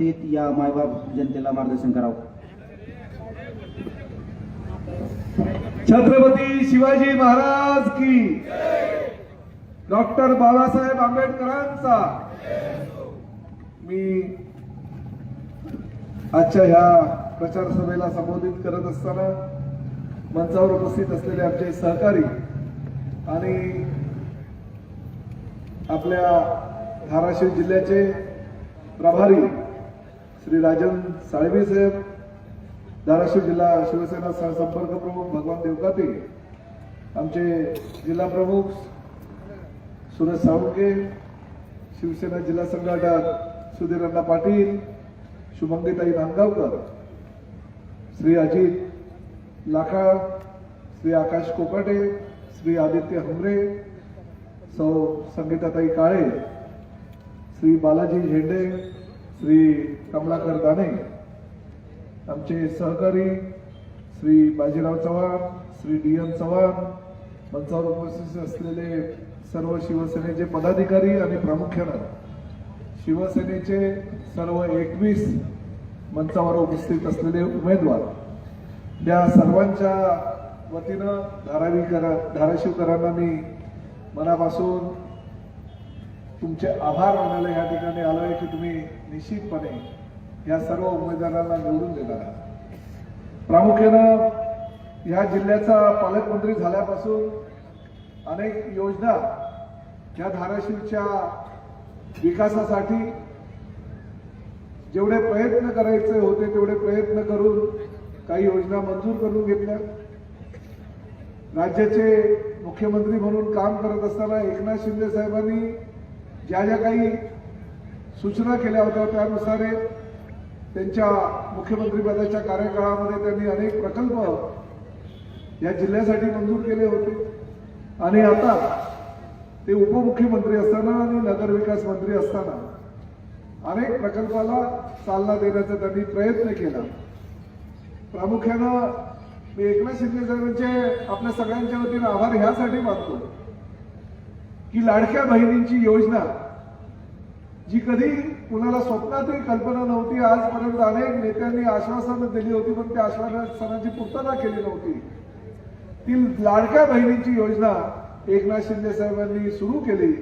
उपस्थित या मायबाप जनतेला मार्गदर्शन करावं. छत्रपती शिवाजी महाराज की डॉक्टर बाबासाहेब आंबेडकरांचा. मी आजच्या ह्या प्रचार सभेला संबोधित करत असताना मंचावर उपस्थित असलेले आमचे सहकारी आणि आपल्या धाराशिव जिल्ह्याचे प्रभारी श्री राजन साळवी साहेब धाराशिव जिल्हा शिवसेना सहसंपर्क प्रमुख भगवान देवकाते आमचे जिल्हा प्रमुख सुरज साळुंके शिवसेना जिल्हा संघटक सुधीर अण्णा पाटील शुभंगीताई नांदगावकर श्री अजित लाखाळ श्री आकाश कोकाटे श्री आदित्य हमरे सौ संगीताताई काळे श्री बालाजी झेंडे श्री कमलाकर दाने आमचे सहकारी श्री बाजीराव चव्हाण श्री डी एन चव्हाण मंचावर उपस्थित असलेले सर्व शिवसेनेचे पदाधिकारी आणि प्रामुख्यानं शिवसेनेचे सर्व एकवीस मंचावर उपस्थित असलेले उमेदवार या सर्वांच्या वतीनं धारावीकर धाराशिवकरांना मी मनापासून तुमचे आभार मानायला या ठिकाणी आलो आहे की तुम्ही निश्चितपणे या सर्व उमेदवारांना निवडून देणार आहात. प्रामुख्यानं या जिल्ह्याचा पालकमंत्री झाल्यापासून अनेक योजना या धाराशिवच्या विकासासाठी जेवढे प्रयत्न करायचे होते तेवढे प्रयत्न करून काही योजना मंजूर करून घेतल्या. राज्याचे मुख्यमंत्री म्हणून काम करत असताना एकनाथ शिंदे साहेबांनी ज्या ज्या काही सूचना केल्या होत्या त्यानुसार त्यांच्या मुख्यमंत्रीपदाच्या कार्यकाळामध्ये त्यांनी अनेक प्रकल्प या जिल्ह्यासाठी मंजूर केले होते. आणि आता ते उपमुख्यमंत्री असताना आणि नगरविकास मंत्री असताना अनेक प्रकल्पाला चालना देण्याचा त्यांनी प्रयत्न केला. प्रामुख्यानं मी एकनाथ शिंदे साहेबांचे आपल्या सगळ्यांच्या वतीनं आभार ह्यासाठी मानतो की लाडक्या बहिणींची योजना जी कधी कुणाला स्वप्नातही कल्पना नव्हती आजपर्यंत अनेक नेत्यांनी आश्वासनं दिली होती पण त्या आश्वासनाची पूर्तता केली नव्हती. ती लाडक्या बहिणींची योजना एकनाथ शिंदे साहेबांनी सुरू केली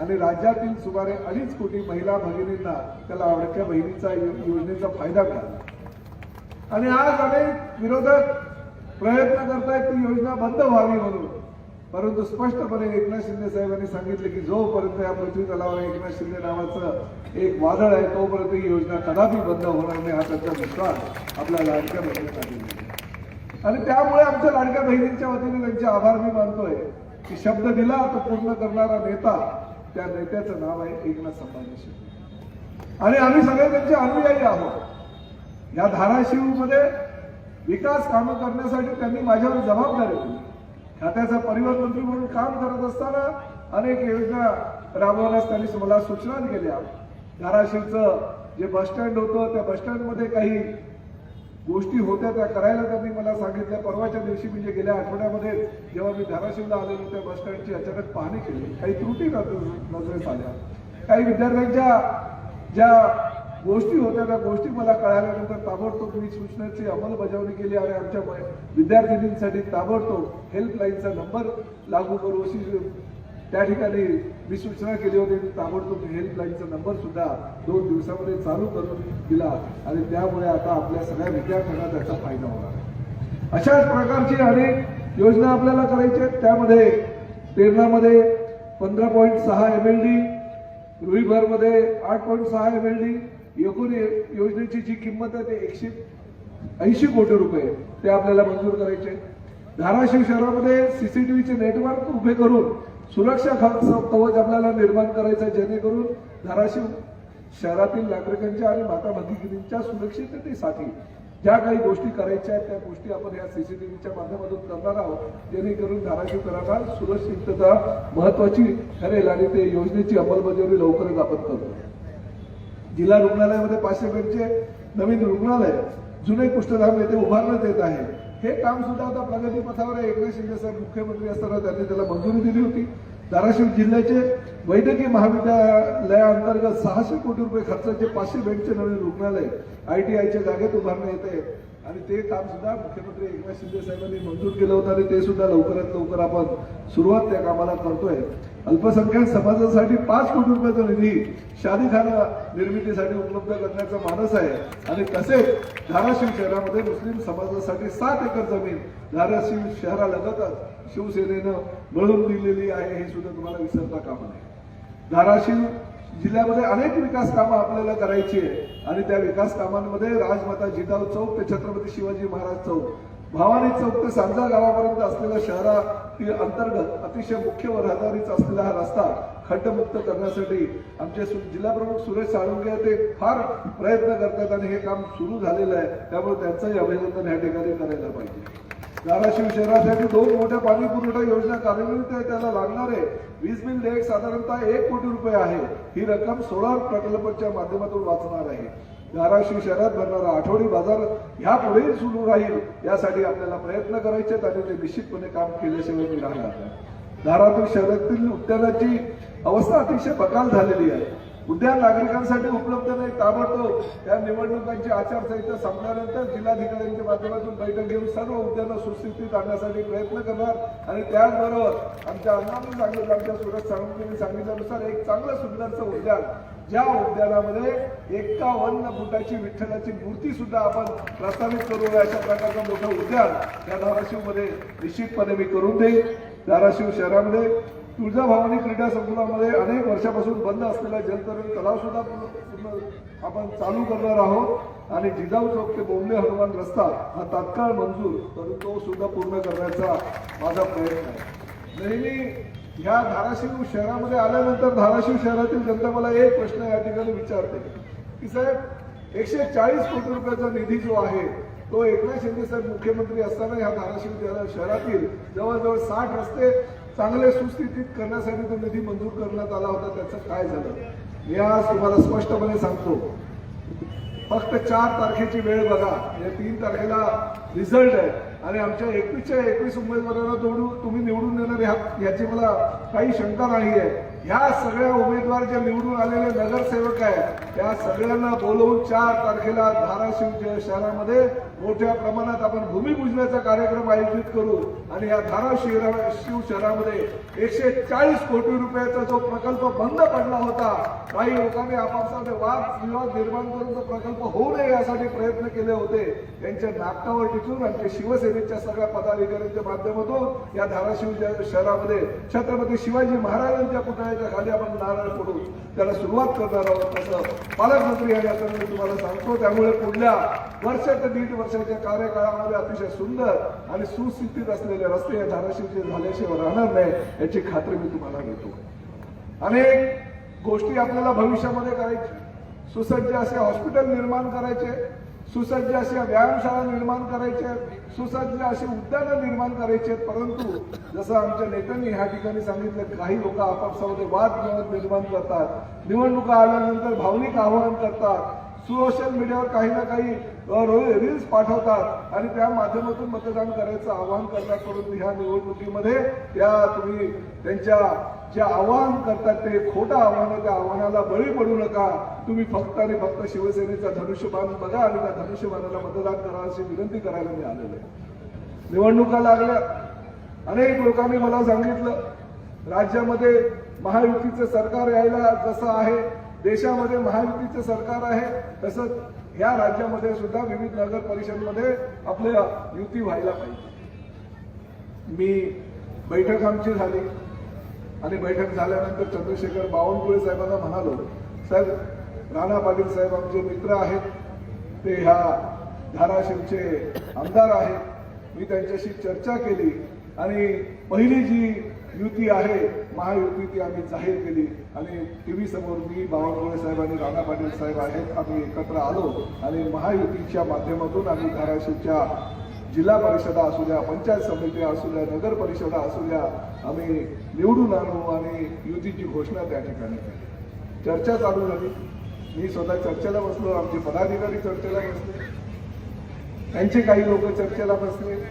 आणि राज्यातील सुमारे अडीच कोटी महिला भगिनींना त्याला लाडक्या बहिणीचा योजनेचा फायदा मिळाला. आणि आज अनेक विरोधक प्रयत्न करतायत ती योजना बंद व्हावी म्हणून. परंतु स्पष्टपणे एकनाथ शिंदे साहेबांनी सांगितले की जोपर्यंत या पृथ्वी तलावर एकनाथ शिंदे नावाचं एक वादळ आहे तोपर्यंत ही योजना कदापि बंद होणार नाही हा त्यांचा विश्वास आपल्या लाडक्या बहिणीसाठी आणि त्यामुळे आमच्या लाडक्या बहिणींच्या वतीने त्यांचे आभार मी मानतोय की शब्द दिला तो पूर्ण करणारा नेता त्या नेत्याचं नाव आहे एकनाथ संभाजी शिंदे. आणि आम्ही सगळे त्यांचे अनुयायी आहोत. या धाराशिवमध्ये विकास कामं करण्यासाठी त्यांनी माझ्यावर जबाबदारी दिली. खात्याचा परिवहन मंत्री म्हणून काम करत असताना अनेक योजना राबवण्यास त्यांनी मला सूचना केल्या धाराशिवचं जे बस स्टँड होतं त्या बस स्टँडमध्ये काही गोष्टी होत्या त्या करायला त्यांनी मला सांगितल्या. परवाच्या दिवशी म्हणजे गेल्या आठवड्यामध्ये जेव्हा मी धाराशिवला आलेलो त्या बस स्टँडची अचानक पाहणी केली. काही त्रुटी नजर- नजरेस आल्या. काही विद्यार्थ्यांच्या ज्या गोष्टी होत्या त्या गोष्टी मला कळाल्यानंतर ताबडतोब मी सूचनेची अंमलबजावणी केली आणि आमच्या विद्यार्थिनींसाठी ताबडतोब हेल्पलाईनचा नंबर लागू करू अशी त्या ठिकाणी मी सूचना केली होती. ताबडतोब हेल्पलाईनचा नंबर सुद्धा दोन दिवसामध्ये चालू करून दिला आणि त्यामुळे आता आपल्या सगळ्या विद्यार्थ्यांना त्याचा फायदा होणार आहे. अशाच प्रकारची अनेक योजना आपल्याला करायच्या आहेत. त्यामध्ये तेरणामध्ये पंधरा पॉईंट सहा एम एल डी रुईभरमध्ये आठ पॉईंट सहा एम एल डी एकूण ये- योजनेची जी किंमत आहे ते एकशे ऐंशी कोटी रुपये ते आपल्याला मंजूर करायचे धाराशिव शहरामध्ये सीसीटीव्हीचे नेटवर्क उभे करून सुरक्षा खर्च कवच आपल्याला निर्माण करायचं आहे जेणेकरून धाराशिव शहरातील नागरिकांच्या आणि माता भगिनींच्या सुरक्षिततेसाठी ज्या काही गोष्टी करायच्या आहेत त्या गोष्टी आपण या सीसीटीव्हीच्या माध्यमातून करणार आहोत जेणेकरून धाराशिवकरांना सुरक्षितता महत्वाची ठरेल आणि ते योजनेची अंमलबजावणी लवकरच आपण करतो. जिल्हा रुग्णालयामध्ये पाचशे बेडचे नवीन रुग्णालय जुने कुष्ठधाम येथे उभारण्यात येत आहे. हे काम सुद्धा आता प्रगतीपथावर आहे. एकनाथ शिंदे साहेब मुख्यमंत्री असताना त्यांनी त्याला मंजुरी दिली होती. धाराशिव जिल्ह्याचे वैद्यकीय महाविद्यालयाअंतर्गत सहाशे कोटी रुपये खर्चाचे पाचशे बेडचे नवीन रुग्णालय आय टी आयच्या जागेत उभारण्यात आहे. आणि ते काम सुद्धा मुख्यमंत्री एकनाथ शिंदे साहेबांनी मंजूर केलं होतं आणि ते सुद्धा लवकरात लवकर आपण सुरुवात त्या कामाला करतोय. अल्पसंख्याक समाजासाठी पाच कोटी रुपयाचा निधी शादीखाना निर्मितीसाठी उपलब्ध करण्याचा मानस आहे. आणि तसेच धाराशिव शहरामध्ये मुस्लिम समाजासाठी सात एकर जमीन धाराशिव शहरालगतच शिवसेनेनं मिळवून दिलेली आहे हे सुद्धा तुम्हाला विसरता कामा नाही धाराशिव जिल्ह्यामध्ये अनेक विकास कामं आपल्याला करायची आहे आणि त्या विकास कामांमध्ये राजमाता जिजाऊ चौक ते छत्रपती शिवाजी महाराज चौक भावानी चौक ते सांजा गावापर्यंत असलेल्या शहरातील अंतर्गत अतिशय मुख्य रहदारीचा असलेला हा रस्ता खड्डमुक्त करण्यासाठी आमचे जिल्हाप्रमुख सुरेश साळुंगे ते फार प्रयत्न करतात आणि हे काम सुरू झालेलं आहे. त्यामुळे त्यांचंही अभिनंदन या ठिकाणी करायला पाहिजे. धाराशिव शहरासाठी दोन मोठ्या पाणी पुरवठा योजना कार्यान्वित आहे त्याला लागणारे वीज बिल देयक साधारणतः एक कोटी रुपये आहे. ही रक्कम सोलार प्रकल्पाच्या माध्यमातून वाचणार आहे. धाराशिव शहरात भरणारा आठवडी बाजार ह्यापुढेही सुरू राहील यासाठी आपल्याला प्रयत्न करायचे आहेत आणि ते निश्चितपणे काम केल्याशिवाय मी राहणार नाही. शहरातील उद्यानाची अवस्था अतिशय बकाल झालेली आहे. उद्यान नागरिकांसाठी उपलब्ध नाही ताबडतोब त्या निवडणुकांची आचारसंहिता संपल्यानंतर जिल्हाधिकाऱ्यांच्या माध्यमातून बैठक घेऊन सर्व उद्यानं सुस्थितीत आणण्यासाठी प्रयत्न करणार आणि त्याचबरोबर आमच्या अण्णांनी सांगितलं आमच्या सुरत सावंतांनी सांगितल्यानुसार एक चांगलं सुंदरचं उद्यान ज्या उद्यानामध्ये एकावन्न फुटाची विठ्ठलाची मूर्ती सुद्धा आपण प्रस्तावित करू अशा प्रकारचं मोठं उद्यान या धाराशिवमध्ये निश्चितपणे मी करून देईन. धाराशिव शहरामध्ये तुळजाभवानी क्रीडा संकुलामध्ये अनेक वर्षापासून बंद असलेला जलतरण तलाव सुद्धा आपण चालू करणार आहोत. आणि जिजाऊ चौक ते बोंबले हनुमान रस्ता हा तात्काळ मंजूर करून तो सुद्धा पूर्ण करण्याचा माझा प्रयत्न आहे. नेहमी ह्या धाराशिव शहरामध्ये आल्यानंतर धाराशिव शहरातील जनता मला एक प्रश्न या ठिकाणी विचारते. की साहेब एकशे चाळीस कोटी रुपयाचा निधी जो आहे तो एकनाथ शिंदे साहेब मुख्यमंत्री असताना ह्या धाराशिव शहरातील जवळजवळ साठ रस्ते चांगले सुस्थितीत करण्यासाठी तो निधी मंजूर करण्यात आला होता. त्याचं काय झालं? मी आज तुम्हाला स्पष्टपणे सांगतो. फक्त चार तारखेची वेळ बघा. या तीन तारखेला रिझल्ट आहे. आणि आमच्या एकवीसच्या एकवीस उमेदवारांना जोडून तुम्ही निवडून देणार ह्या- याची मला काही शंका नाही आहे ह्या सगळ्या उमेदवार जे निवडून आलेले नगरसेवक आहेत त्या सगळ्यांना बोलवून चार तारखेला धाराशिव शहरामध्ये मोठ्या प्रमाणात आपण भूमिपूजनाचा कार्यक्रम आयोजित करू आणि या धाराशिव शिव शहरामध्ये एकशे चाळीस कोटी रुपयाचा जो प्रकल्प बंद पडला होता काही लोकांनी आपापसामध्ये वाद विवाद निर्माण करून तो प्रकल्प होऊ नये यासाठी प्रयत्न केले होते. त्यांच्या नाटकावर टिकून आणि शिवसेनेच्या सगळ्या पदाधिकाऱ्यांच्या माध्यमातून या धाराशिव शहरामध्ये छत्रपती शिवाजी महाराजांच्या पुतळ्याच्या खाली आपण नारळ फोडू त्याला सुरुवात करणार आहोत असं पालकमंत्री या नात्याने मी तुम्हाला सांगतो. त्यामुळे पुढल्या वर्षात दीड वर्ष पक्षाच्या कार्यकाळामध्ये अतिशय सुंदर आणि सुस्थितीत असलेले रस्ते या धाराशिवचे झाल्याशिवाय राहणार नाही याची खात्री मी तुम्हाला देतो. अनेक गोष्टी आपल्याला भविष्यामध्ये करायची. सुसज्ज असे हॉस्पिटल निर्माण करायचे सुसज्ज अशा व्यायामशाळा निर्माण करायच्या सुसज्ज अशी उद्यानं निर्माण करायचे परंतु जसं आमच्या नेत्यांनी ह्या ठिकाणी सांगितलं काही लोक आपापसामध्ये वाद विवाद निर्माण करतात निवडणुका आल्यानंतर भावनिक आवाहन करतात सोशल मीडियावर काही ना काही रील्स पाठवतात. आणि त्या माध्यमातून मतदान करायचं आवाहन करतात परंतु ह्या निवडणुकीमध्ये त्या तुम्ही त्यांच्या जे आवाहन करतात ते खोटं आव्हान आहे. त्या आव्हानाला बळी पडू नका. तुम्ही फक्त आणि फक्त शिवसेनेचा धनुष्यबाण बघा आणि त्या धनुष्यबाणाला मतदान करा अशी विनंती करायला मी आलेलो आहे. निवडणुका लागल्या. अनेक लोकांनी मला सांगितलं राज्यामध्ये महायुतीचं सरकार यायला जसं आहे देशामध्ये महायुतीचं सरकार आहे तसंच ह्या राज्यामध्ये सुद्धा विविध नगर परिषदमध्ये आपल्या युती व्हायला पाहिजे. मी बैठक आमची झाली. आणि बैठक झाल्यानंतर चंद्रशेखर बावनकुळे साहेबांना म्हणालो साहेब राणा पाटील साहेब आमचे मित्र आहेत. ते ह्या धाराशिवचे आमदार आहेत. मी त्यांच्याशी चर्चा केली. आणि पहिली जी युती आहे महायुती ती आम्ही जाहीर केली. आणि टी व्ही समोर मी बावनकुळे साहेब आणि राणा पाटील साहेब आहेत आम्ही एकत्र आलो. आणि महायुतीच्या माध्यमातून आम्ही धाराशिवच्या जिल्हा परिषदा असू द्या पंचायत समिती असू द्या नगर परिषदा असू द्या आम्ही निवडून आणू आणि युतीची घोषणा त्या ठिकाणी केली. चर्चा चालू झाली. मी स्वतः चर्चेला बसलो आमचे पदाधिकारी चर्चेला बसले. त्यांचे काही लोक चर्चेला बसले.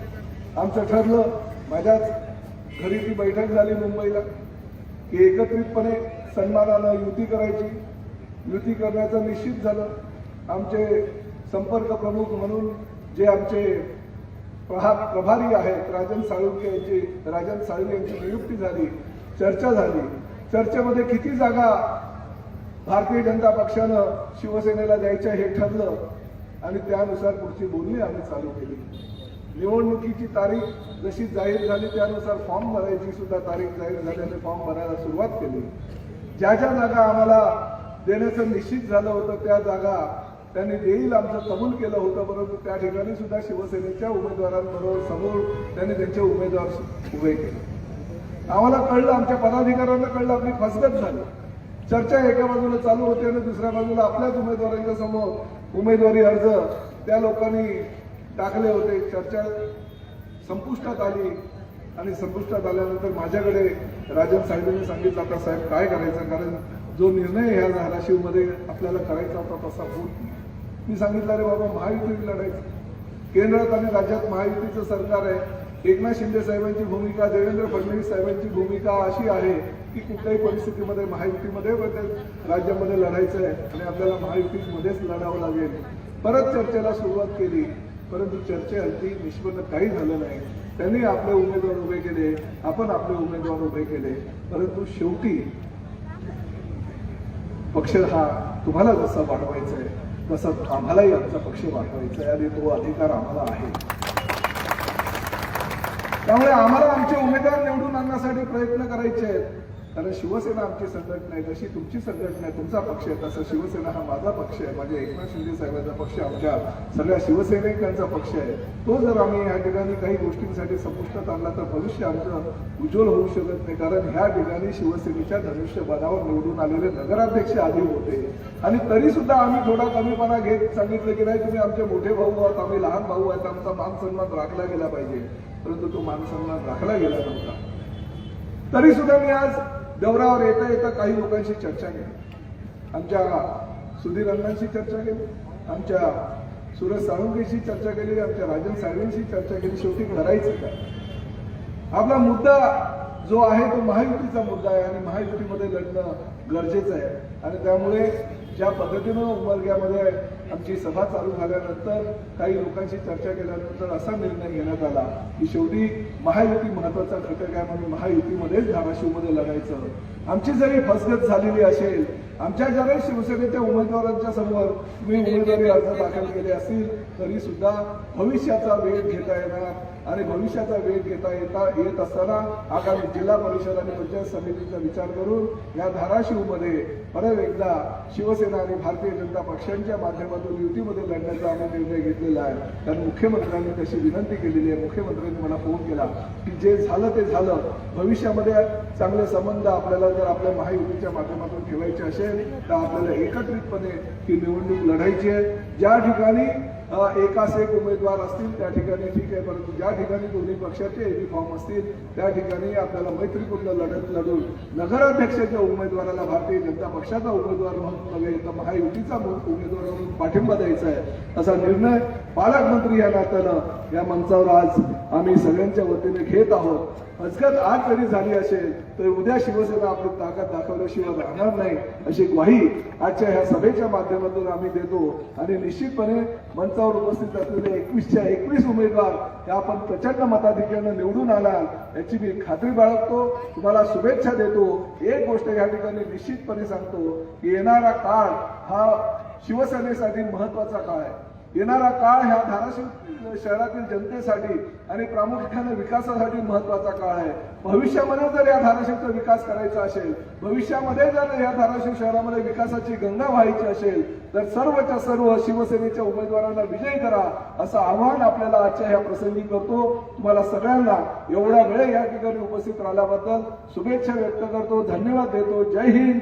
आमचं ठरलं माझ्याच घरी ती बैठक झाली मुंबईला की एकत्रितपणे सन्मानानं युती करायची. युती करण्याचं निश्चित झालं. आमचे संपर्क प्रमुख म्हणून जे आमचे प्रहा प्रभारी आहेत राजन साळुंके यांची राजन साळुंके यांची नियुक्ती झाली चर्चा झाली. चर्चेमध्ये किती जागा भारतीय जनता पक्षानं शिवसेनेला द्यायच्या हे ठरलं आणि त्यानुसार पुढची बोलणी आम्ही चालू केली. निवडणुकीची तारीख जशी जाहीर झाली त्यानुसार फॉर्म भरायची सुद्धा तारीख जाहीर झाल्याने फॉर्म भरायला सुरुवात केली. ज्या ज्या जागा आम्हाला देण्याचं निश्चित झालं होतं त्या जागा त्यांनी देईल आमचं कबूल केलं होतं परंतु त्या ठिकाणी सुद्धा शिवसेनेच्या उमेदवारांबरोबर समोर त्यांनी त्यांचे उमेदवार उभे केले. आम्हाला कळलं आमच्या पदाधिकाऱ्यांना कळलं आपली फसगत झाली. चर्चा एका बाजूला चालू होती आणि दुसऱ्या बाजूला आपल्याच उमेदवारांच्या समोर उमेदवारी अर्ज त्या लोकांनी टाकले होते. चर्चा संपुष्टात आली आणि संपुष्टात आल्यानंतर माझ्याकडे राजन साहेबांनी सांगितलं आता साहेब काय करायचं? कारण जो निर्णय ह्या धाराशिवमध्ये आपल्याला करायचा होता तसा होत मी सांगितलं अरे बाबा महायुती लढायचं. केंद्रात आणि राज्यात महायुतीचं सरकार आहे. एकनाथ शिंदे साहेबांची भूमिका देवेंद्र फडणवीस साहेबांची भूमिका अशी आहे की कुठल्याही परिस्थितीमध्ये महायुतीमध्ये राज्यामध्ये लढायचं आहे आणि आपल्याला महायुतीमध्येच लढावं लागेल. परत चर्चेला सुरुवात केली. परंतु चर्चेअंती निष्पन्न काही झालं नाही. त्यांनी आपले उमेदवार उभे केले आपण आपले उमेदवार उभे केले. परंतु शेवटी पक्ष हा तुम्हाला जसा वाढवायचा आहे तसा आम्हालाही आमचा पक्ष वाढवायचा आहे आणि तो अधिकार आम्हाला आहे. त्यामुळे आम्हाला आमचे उमेदवार निवडून आणण्यासाठी प्रयत्न करायचे आहेत. कारण शिवसेना आमची संघटना आहे जशी तुमची संघटना आहे तुमचा पक्ष आहे तसा शिवसेना हा माझा पक्ष आहे. माझ्या एकनाथ शिंदे साहेबांचा पक्ष आमच्या. सगळ्या शिवसैनिकांचा पक्ष आहे. तो जर आम्ही या ठिकाणी काही गोष्टींसाठी संपुष्टात आणला तर भविष्य आमचं उज्ज्वल होऊ शकत नाही. कारण ह्या ठिकाणी शिवसेनेच्या धनुष्यबाणावर निवडून आलेले नगराध्यक्ष आधी होते. आणि तरी सुद्धा आम्ही थोडा कमीपणा घेत सांगितलं की नाही तुम्ही आमचे मोठे भाऊ आहात आम्ही लहान भाऊ आहेत आमचा मान सन्मान राखला गेला पाहिजे. परंतु तो मान सन्मान राखला गेला नव्हता. तरी सुद्धा मी आज दौऱ्यावर येता येता काही लोकांशी चर्चा केली. आमच्या सुधीर अण्णांशी चर्चा केली. आमच्या सुरज साळुंकेशी चर्चा केली. आमच्या राजन साळवेंशी चर्चा केली. शेवटी करायचं का आपला मुद्दा जो आहे तो महायुतीचा मुद्दा आहे आणि महायुतीमध्ये लढणं गरजेचं आहे. आणि त्यामुळे ज्या पद्धतीनं उमरग्यामध्ये आमची सभा चालू झाल्यानंतर काही लोकांशी चर्चा केल्यानंतर असा निर्णय घेण्यात आला की शेवटी महायुती महत्त्वाचा घटक आहे म्हणून महायुतीमध्येच धाराशिवमध्ये लढायचं. आमची जरी फसगत झालेली असेल आमच्या ज्या शिवसेनेच्या उमेदवारांच्या समोर तुम्ही उमेदवारी अर्ज दाखल केले असतील तरी सुद्धा भविष्याचा वेळ घेता येणार. आणि भविष्याचा वेळ घेता येता येत असताना आगामी जिल्हा परिषद आणि पंचायत समितीचा विचार करून या धाराशिवमध्ये परत एकदा शिवसेना आणि भारतीय जनता पक्षांच्या माध्यमातून युतीमध्ये लढण्याचा आम्ही निर्णय घेतलेला आहे. कारण मुख्यमंत्र्यांनी तशी विनंती केलेली आहे. मुख्यमंत्र्यांनी मला फोन केला की जे झालं ते झालं. भविष्यामध्ये चांगले संबंध आपल्याला जर आपल्या महायुतीच्या माध्यमातून ठेवायचे असेल तर आपल्याला एकत्रितपणे ही निवडणूक लढायची आहे. ज्या ठिकाणी एकास एक उमेदवार असतील त्या ठिकाणी ठीक आहे परंतु ज्या ठिकाणी दोन्ही पक्षाचे एबी फॉर्म असतील त्या ठिकाणी आपल्याला मैत्रीपूर्ण लढत लढून नगराध्यक्षाच्या उमेदवाराला भारतीय जनता पक्षाचा उमेदवार म्हणून नव्हे तर महायुतीचा उमेदवार म्हणून पाठिंबा द्यायचा आहे. असा निर्णय पालकमंत्री या नात्यानं या मंचावर आज आम्ही सगळ्यांच्या वतीने घेत आहोत. हजकत आज जरी झाली असेल तर उद्या शिवसेना आपली ताकद दाखवल्याशिवाय राहणार नाही अशी ग्वाही आजच्या ह्या सभेच्या माध्यमातून आम्ही देतो. आणि निश्चितपणे मंचावर उपस्थित असलेले एकवीसच्या एकवीस उमेदवार हे आपण प्रचंड मताधिक्यानं निवडून आला याची मी खात्री बाळगतो. तुम्हाला शुभेच्छा देतो. एक गोष्ट या ठिकाणी निश्चितपणे सांगतो की येणारा काळ हा शिवसेनेसाठी महत्त्वाचा काळ आहे. येणारा काळ ह्या धाराशिव शहरातील जनतेसाठी आणि प्रामुख्याने विकासासाठी महत्त्वाचा काळ आहे. भविष्यामध्ये जर या धाराशिवचा विकास करायचा असेल भविष्यामध्ये जर या धाराशिव शहरामध्ये विकासाची गंगा व्हायची असेल तर सर्वच्या सर्व शिवसेनेच्या उमेदवारांना विजय करा असं आव्हान आपल्याला आजच्या ह्या प्रसंगी करतो. तुम्हाला सगळ्यांना एवढा वेळ या ठिकाणी उपस्थित राहिल्याबद्दल शुभेच्छा व्यक्त करतो. धन्यवाद देतो. जय हिंद.